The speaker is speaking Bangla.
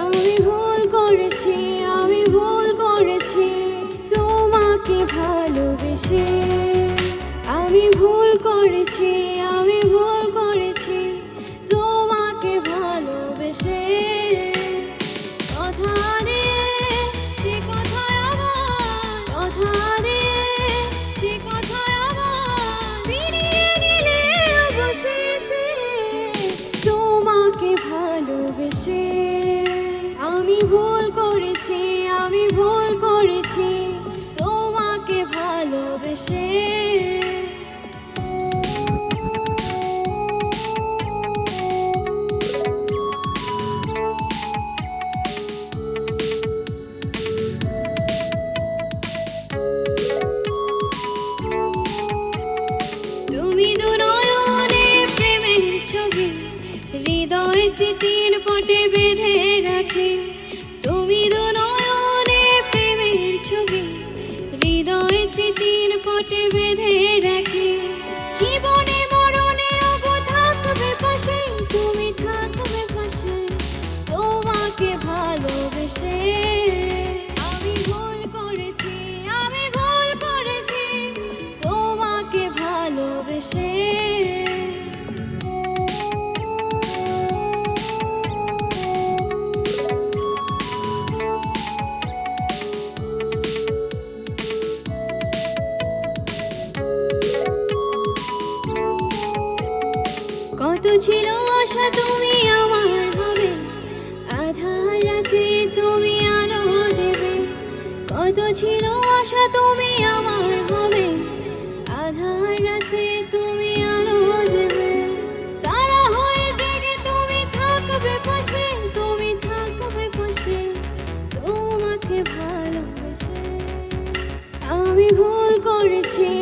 আমি ভুল করেছি আমি ভুল করেছি তোমাকে ভালোবেসে। আমি ভুল করেছি আমি ভুল করেছি আমি ভুল করেছি তোমাকে ভালোবেসে। হৃদয় স্মৃতির পটে বেঁধে রাখে। দু নয়নে প্রেমের ছবি হৃদয় স্মৃতির পটে বেঁধে ছিল আশা তুমি আমার হবে। আধার রাতে তুমি আলো দেবে। কত ছিল আশা তুমি আমার হবে। আধার রাতে তুমি আলো দেবে। তারা হয়ে জেগে তুমি থাকবে পাশে। তুমি থাকবে পাশে। তোমাকে ভালোবেসে। আমি ভুল করেছি।